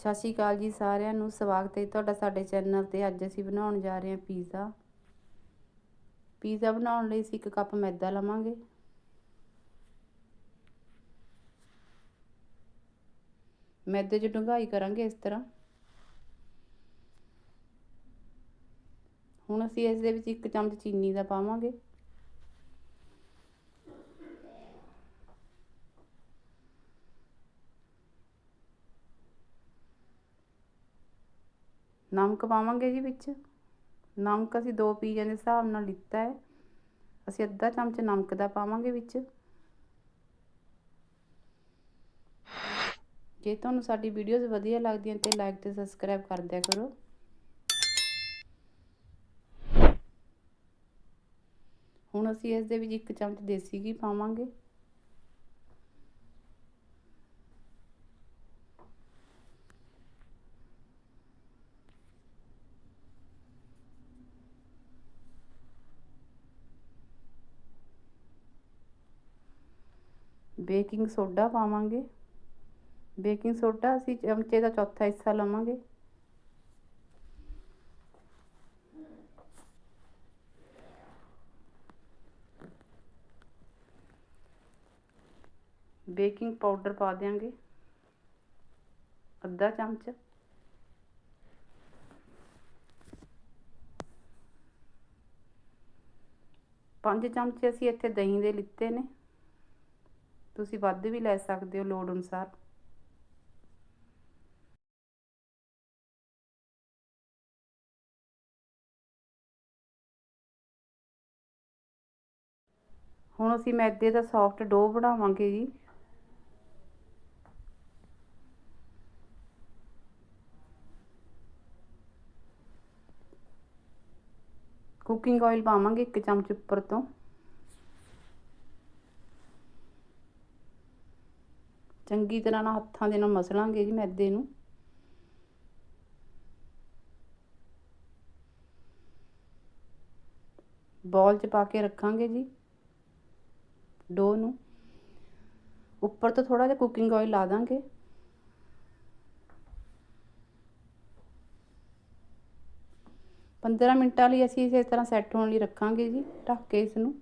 ਸਤਿ ਸ਼੍ਰੀ ਅਕਾਲ ਜੀ ਸਾਰਿਆਂ ਨੂੰ, ਸਵਾਗਤ ਹੈ ਤੁਹਾਡਾ ਸਾਡੇ ਚੈਨਲ ਤੇ। ਅੱਜ ਅਸੀਂ ਬਣਾਉਣ ਜਾ ਰਹੇ ਹਾਂ ਪੀਜ਼ਾ। ਪੀਜ਼ਾ ਬਣਾਉਣ ਲਈ ਅਸੀਂ ਇੱਕ ਕੱਪ ਮੈਦਾ ਲਵਾਂਗੇ। ਮੈਦੇ 'ਚ ਡੂੰਘਾਈ ਕਰਾਂਗੇ ਇਸ ਤਰ੍ਹਾਂ। ਹੁਣ ਅਸੀਂ ਇਸ ਦੇ ਵਿੱਚ ਇੱਕ ਚਮਚ ਚੀਨੀ ਦਾ ਪਾਵਾਂਗੇ। ਨਮਕ ਪਾਵਾਂਗੇ ਜੀ ਵਿੱਚ। ਨਮਕ ਅਸੀਂ ਦੋ ਪੀਜ਼ਿਆਂ ਦੇ ਹਿਸਾਬ ਨਾਲ ਲਿੱਤਾ ਹੈ। ਅਸੀਂ ਅੱਧਾ ਚਮਚ ਨਮਕ ਦਾ ਪਾਵਾਂਗੇ ਵਿੱਚ। ਜੇ ਤੁਹਾਨੂੰ ਸਾਡੀ ਵੀਡੀਓਜ਼ ਵਧੀਆ ਲੱਗਦੀਆਂ ਤੇ ਲਾਈਕ ਤੇ ਸਬਸਕ੍ਰਾਈਬ ਕਰ ਦਿਆ ਕਰੋ। ਹੁਣ ਅਸੀਂ ਇਸ ਦੇ ਵਿੱਚ ਇੱਕ ਚਮਚ ਦੇਸੀ ਘੀ ਪਾਵਾਂਗੇ। ਬੇਕਿੰਗ ਸੋਡਾ ਪਾਵਾਂਗੇ ਬੇਕਿੰਗ ਸੋਡਾ ਅਸੀਂ ਚਮਚੇ ਦਾ ਚੌਥਾ ਹਿੱਸਾ ਲਵਾਂਗੇ ਬੇਕਿੰਗ ਪਾਊਡਰ ਪਾ ਦਿਆਂਗੇ ਅੱਧਾ ਚਮਚ ਪੰਜ ਚਮਚੇ ਅਸੀਂ ਇੱਥੇ ਦਹੀਂ ਦੇ ਲਿੱਤੇ ਨੇ ਤੁਸੀਂ ਵੱਧ ਵੀ ਲੈ ਸਕਦੇ ਹੋ ਲੋੜ ਅਨੁਸਾਰ। ਹੁਣ ਅਸੀਂ ਮੈਦੇ ਦਾ ਸੌਫਟ ਡੋ ਬਣਾਵਾਂਗੇ ਜੀ। ਕੁਕਿੰਗ ਆਇਲ ਪਾਵਾਂਗੇ ਇੱਕ ਚਮਚ ਉੱਪਰ ਤੋਂ। ਚੰਗੀ ਤਰ੍ਹਾਂ ਨਾਲ ਹੱਥਾਂ ਦੇ ਨਾਲ ਮਸਲਾਂਗੇ ਜੀ ਮੈਦੇ ਨੂੰ। ਬੋਲ 'ਚ ਪਾ ਕੇ ਰੱਖਾਂਗੇ ਜੀ। ਡੋ ਨੂੰ। ਉੱਪਰ ਤੋਂ ਥੋੜਾ ਜਿਹਾ ਕੁਕਿੰਗ ਆਇਲ ਲਾ ਦਾਂਗੇ। ਪੰਦਰਾਂ ਮਿੰਟਾਂ ਲਈ ਅਸੀਂ ਇਸੇ ਤਰ੍ਹਾਂ ਸੈੱਟ ਹੋਣ ਲਈ ਰੱਖਾਂਗੇ ਜੀ, ਢੱਕ ਕੇ ਇਸ ਨੂੰ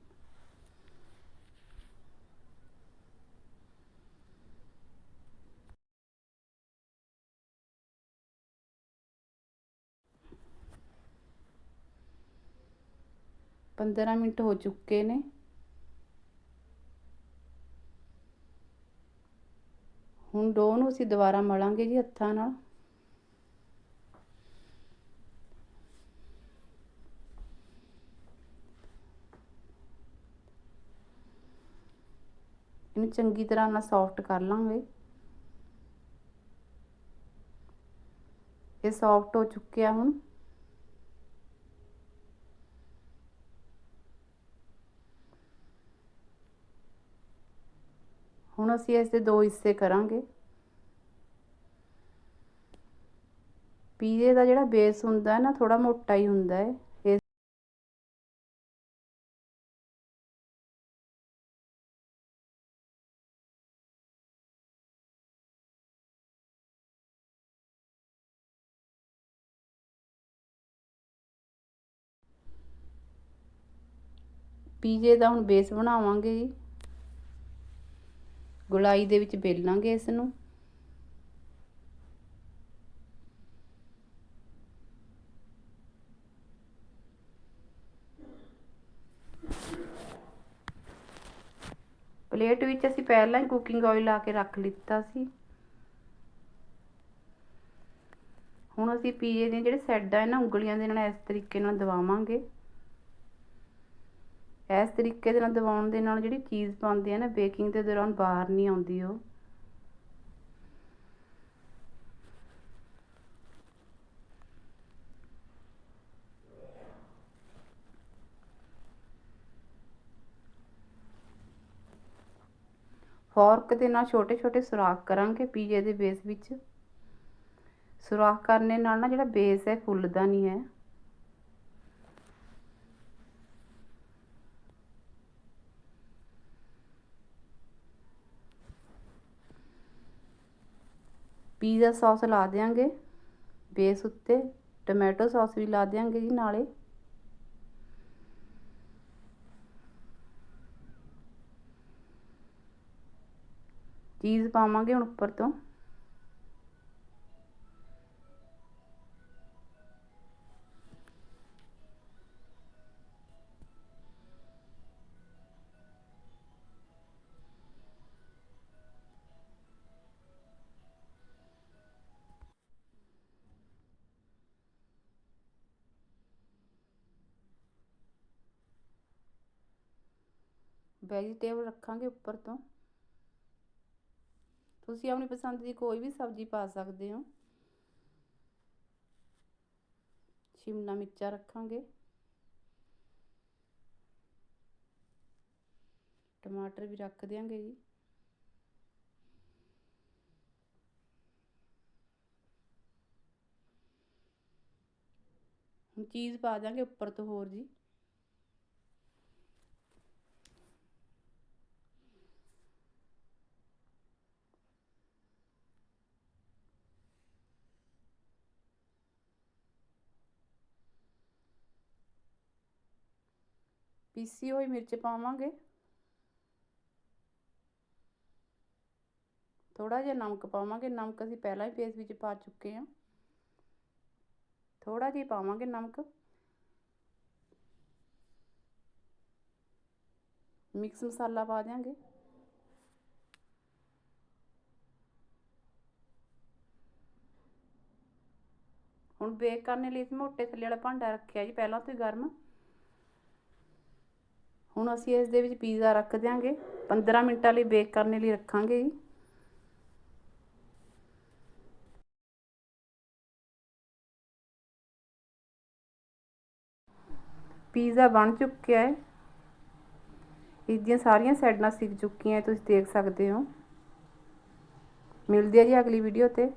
ਪੰਦਰਾਂ ਮਿੰਟ ਹੋ ਚੁੱਕੇ ਨੇ। ਹੁਣ ਡੋ ਨੂੰ ਅਸੀਂ ਦੁਬਾਰਾ ਮਲਾਂਗੇ ਜੀ ਹੱਥਾਂ ਨਾਲ। ਇਹਨੂੰ ਚੰਗੀ ਤਰ੍ਹਾਂ ਨਾਲ ਸੌਫਟ ਕਰ ਲਾਂਗੇ। ਇਹ ਸੌਫਟ ਹੋ ਚੁੱਕਿਆ ਹੁਣ। ਹੁਣ ਅਸੀਂ ਇਸ ਦੇ ਦੋ ਹਿੱਸੇ ਕਰਾਂਗੇ। ਪੀਜ਼ੇ ਦਾ ਜਿਹੜਾ ਬੇਸ ਹੁੰਦਾ ਹੈ ਨਾ ਥੋੜਾ ਮੋਟਾ ਹੀ ਹੁੰਦਾ ਹੈ। ਇਸ ਪੀਜ਼ੇ ਦਾ ਹੁਣ ਬੇਸ ਬਣਾਵਾਂਗੇ ਜੀ। ਗੁਲਾਈ ਦੇ ਵਿੱਚ ਬੇਲਾਂਗੇ ਇਸ ਨੂੰ ਪਲੇਟ ਵਿੱਚ ਅਸੀਂ ਪਹਿਲਾਂ ਹੀ ਕੁਕਿੰਗ ਆਇਲ ਆ ਕੇ ਰੱਖ ਲਿੱਤਾ ਸੀ। ਹੁਣ ਅਸੀਂ ਪੀਜ਼ੇ ਦੀਆਂ ਜਿਹੜੇ ਸੈੱਡਾਂ ਨਾ, ਉਂਗਲੀਆਂ ਦੇ ਨਾਲ ਇਸ ਤਰੀਕੇ ਨਾਲ ਦਬਾਵਾਂਗੇ ਇਸ ਤਰੀਕੇ ਦੇ ਨਾਲ ਦਬਾਉਣ ਦੇ ਨਾਲ ਜਿਹੜੀ ਚੀਜ਼ ਪਾਉਂਦੇ ਆ ਨਾ ਬੇਕਿੰਗ ਦੇ ਦੌਰਾਨ ਬਾਹਰ ਨਹੀਂ ਆਉਂਦੀ ਉਹ। ਫੋਰਕ ਦੇ ਨਾਲ ਛੋਟੇ ਛੋਟੇ ਸੁਰਾਖ ਕਰਾਂਗੇ ਪੀਜ਼ੇ ਦੇ ਬੇਸ ਵਿੱਚ। ਸੁਰਾਖ ਕਰਨੇ ਨਾਲ ਨਾ ਜਿਹੜਾ ਬੇਸ ਹੈ, ਫੁੱਲਦਾ ਨਹੀਂ ਹੈ। ਪੀਜ਼ਾ ਸੌਸ ਲਾ ਦਿਆਂਗੇ, ਬੇਸ ਉੱਤੇ, ਟੋਮੈਟੋ ਸੌਸ ਵੀ ਲਾ ਦਿਆਂਗੇ ਜੀ ਨਾਲੇ। ਚੀਜ਼ ਪਾਵਾਂਗੇ ਹੁਣ ਉੱਪਰ ਤੋਂ। ਵੈਜੀਟੇਬਲ ਰੱਖਾਂਗੇ ਉੱਪਰ ਤੋਂ। ਤੁਸੀਂ ਆਪਣੀ ਪਸੰਦ ਦੀ ਕੋਈ ਵੀ ਸਬਜ਼ੀ ਪਾ ਸਕਦੇ ਹੋ। ਸ਼ਿਮਲਾ ਮਿਰਚਾਂ ਰੱਖਾਂਗੇ। ਟਮਾਟਰ ਵੀ ਰੱਖ ਦਿਆਂਗੇ ਜੀ। ਹੁਣ ਚੀਜ਼ ਪਾ ਦਾਂਗੇ ਉੱਪਰ ਤੋਂ ਹੋਰ ਜੀ। ਪੀਸੀ ਹੋਈ ਮਿਰਚ ਪਾਵਾਂਗੇ। ਥੋੜਾ ਜਿਹਾ ਨਮਕ ਪਾਵਾਂਗੇ। ਨਮਕ ਅਸੀਂ ਪਹਿਲਾਂ ਹੀ ਪੇਸਟ ਵਿੱਚ ਪਾ ਚੁੱਕੇ ਹਾਂ। ਥੋੜਾ ਜਿਹਾ ਪਾਵਾਂਗੇ ਨਮਕ। ਮਿਕਸ ਮਸਾਲਾ ਪਾ ਦਿਆਂਗੇ। ਹੁਣ ਬੇਕ ਕਰਨ ਲਈ ਅਸੀਂ ਮੋਟੇ ਥੱਲੇ ਵਾਲਾ ਭਾਂਡਾ ਰੱਖਿਆ ਜੀ, ਪਹਿਲਾਂ ਤੋਂ ਗਰਮ। ਹੁਣ ਅਸੀਂ ਇਸ ਦੇ ਵਿੱਚ ਪੀਜ਼ਾ ਰੱਖ ਦਿਆਂਗੇ। 15 ਮਿੰਟਾਂ ਲਈ ਬੇਕ ਕਰਨ ਲਈ ਰੱਖਾਂਗੇ ਜੀ। ਪੀਜ਼ਾ ਬਣ ਚੁੱਕਿਆ ਹੈ। ਇਸ ਦੀਆਂ ਸਾਰੀਆਂ ਸਾਈਡਾਂ ਸਿੱਕ ਚੁੱਕੀਆਂ ਤੁਸੀਂ ਦੇਖ ਸਕਦੇ ਹੋ। ਮਿਲਦੇ ਆ ਜੀ ਅਗਲੀ ਵੀਡੀਓ ਤੇ।